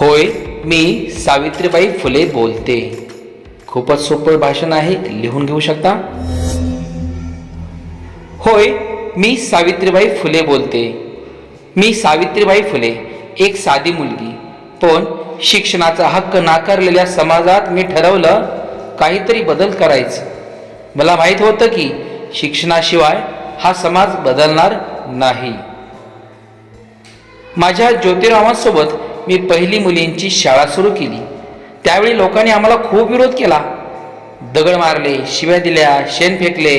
होय मी सावित्रीबाई फुले बोलते. खूपच सोपं भाषण आहे लिहून घेऊ शकता? होय मी सावित्रीबाई फुले बोलते. मी सावित्रीबाई फुले एक साधी मुलगी. पण शिक्षणाचा हक्क नाकारलेल्या समाजात मी ठरवलं काहीतरी बदल करायचं. मला माहीत होतं की शिक्षणाशिवाय हा समाज बदलणार नाही. माझ्या ज्योतिरावांसोबत मी पहिली मुलींची शाळा सुरू केली. त्यावेळी लोकांनी आम्हाला खूप विरोध केला. दगड मारले शिव्या दिल्या शेण फेकले.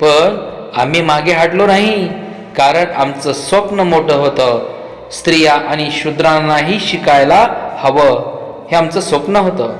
पण आम्ही मागे हटलो नाही कारण आमचं स्वप्न मोठं होतं. स्त्रिया आणि शूद्रांनाही शिकायला हवं हे आमचं स्वप्न होतं.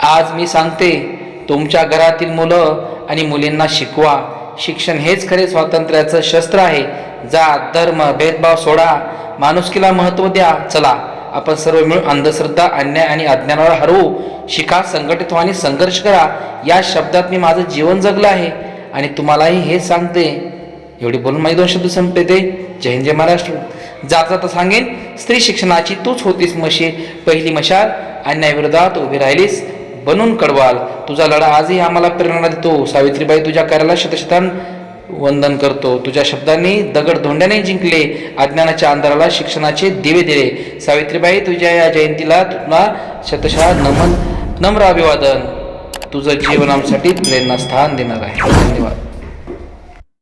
आज मी सांगते तुमच्या घरातील मुलं आणि मुलींना शिकवा. शिक्षण हेच खरे स्वातंत्र्याचं शस्त्र आहे. जात धर्म भेदभाव सोडा. माणुसकीला महत्त्व द्या चला. आपण सर्व मिळून अंधश्रद्धा अन्याय आणि अज्ञानावर हरवू शिका संघटित व्हा आणि संघर्ष करा. या शब्दात मी माझं जीवन जगलं आहे आणि तुम्हालाही हे सांगते. एवढी बोलून माझे दोन शब्द संपते जय हिंद जय महाराष्ट्र. जाता जाता सांगेन. स्त्री शिक्षणाची तूच होतीस मशी. पहिली मशाल अन्यायाविरोधात उभी राहिलीस. बनून कडवाल. तुझा लढा आजही आम्हाला प्रेरणा देतो. सावित्रीबाई तुझ्या कार्याला शतशतान वंदन करतो. तुझ्या शब्दांनी दगड धोंड्याने जिंकले. अज्ञानाच्या अंधाराला शिक्षणाचे दिवे दिले. सावित्रीबाई तुझ्या या जयंतीला तुला शतशः नमन नम्र अभिवादन. तुझं जीवनासाठी प्रेरणास्थान देणार आहे. धन्यवाद.